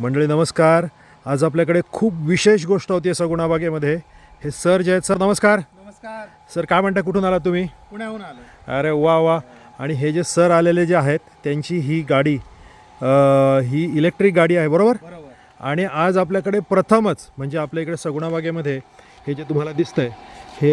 मंडळी नमस्कार. आज आपल्याकडे खूप विशेष गोष्ट होती सगुणाबागेमध्ये हे सर जे आहेत सर नमस्कार. नमस्कार. सर काय म्हणता कुठून आला तुम्ही? पुण्याहून आलो. अरे वा वा. आणि हे जे सर आलेले जे आहेत त्यांची ही गाडी अ, ही इलेक्ट्रिक गाडी आहे बरोबर? बरोबर. आणि आज आपल्याकडे प्रथमच म्हणजे आपल्या इकडे सगुणाबागेमध्ये हे जे तुम्हाला दिसतंय हे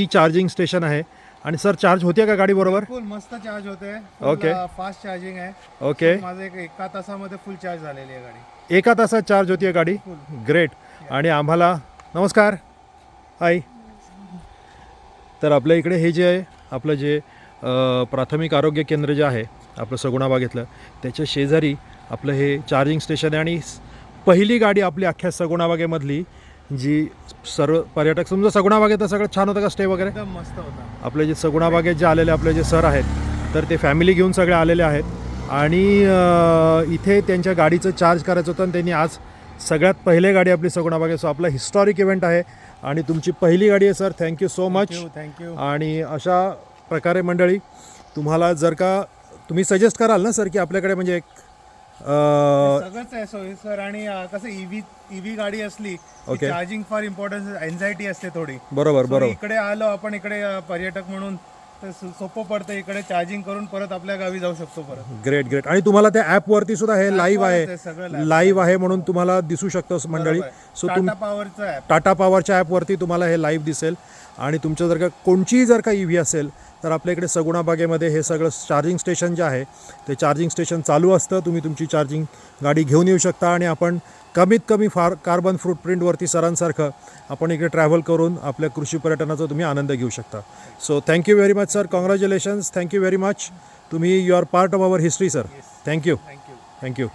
ई चार्जिंग स्टेशन आहे. आणि सर चार्ज होते का गाडी बरोबर? फुल मस्त चार्ज होते. Okay. फास्ट चार्जिंग आहे. ओके माझं एक एका तासामध्ये फुल चार्ज झालेली आहे गाडी. एका तासात चार्ज होती गाडी? ग्रेट आणि आम्हाला नमस्कार. हाय तर आपल्या इकडे हे जे आहे आपलं जे प्राथमिक आरोग्य केंद्र जे आहे आपलं सगुणाबागेतलं त्याच्या शेजारी आपलं हे चार्जिंग स्टेशन आहे आणि पहिली गाडी आपली अख्ख्या सगुणाबागेमधली जी सर्व पर्यटक समजा सगुणाबागेत सगळं छान होतं का स्टे वगैरे? एकदम मस्त होता. आपले जे सगुणाबागेत जे आलेले आपले जे सर आहेत तर ते फॅमिली घेऊन सगळे आलेले आहेत. आणि इथे त्यांच्या गाडीचं चार्ज करायचं होतं आणि त्यांनी आज सगळ्यात पहिले गाडी आपली सगुणाबागे. सो आपला हिस्टॉरिक इव्हेंट आहे. आणि तुमची पहिली गाडी आहे sir thank you so much thank you आणि अशा प्रकारे मंडळी तुम्हाला जर का तुम्ही सजेस्ट कराल ना सर की आपल्याकडे म्हणजे एक सगळंच आहे सोयीस्कर आणि अं, कसं ईव्ही ईव्ही गाडी असली Okay. Charging for importance anxiety असते थोडी बरोबर So, बरोबर इकडे आलो आपण इकडे अं, पर्यटक म्हणून तर सोपं पडतं इकडे चार्जिंग करून परत आपल्या गावी जाऊ शकतो परत. ग्रेट ग्रेट आणि तुम्हाला त्या ॲपवरती सुद्धा हे लाईव्ह आहे. सगळं लाईव्ह आहे. म्हणून तुम्हाला दिसू शकतं मंडळी. सो तुम टाटा पॉवरचं ऍप टाटा पॉवरच्या ॲपवरती तुम्हाला हे लाईव्ह दिसेल. आणि तुमचं जर का कोणचीही जर का ई व्ही असेल तर आपल्या इकडे सगुणाबागेमध्ये हे सगळं चार्जिंग स्टेशन जे आहे ते चार्जिंग स्टेशन चालू असतं. तुम्ही तुमची चार्जिंग गाडी घेऊन येऊ शकता आणि आपण कमीत कमी फार कार्बन फूटप्रिंटवरती सरांसारखं आपण इकडे ट्रॅव्हल करून आपल्या कृषी पर्यटनाचा तुम्ही आनंद घेऊ शकता. So thank you very much sir congratulations thank you very much तुम्ही you are part of our history sir thank you thank you thank you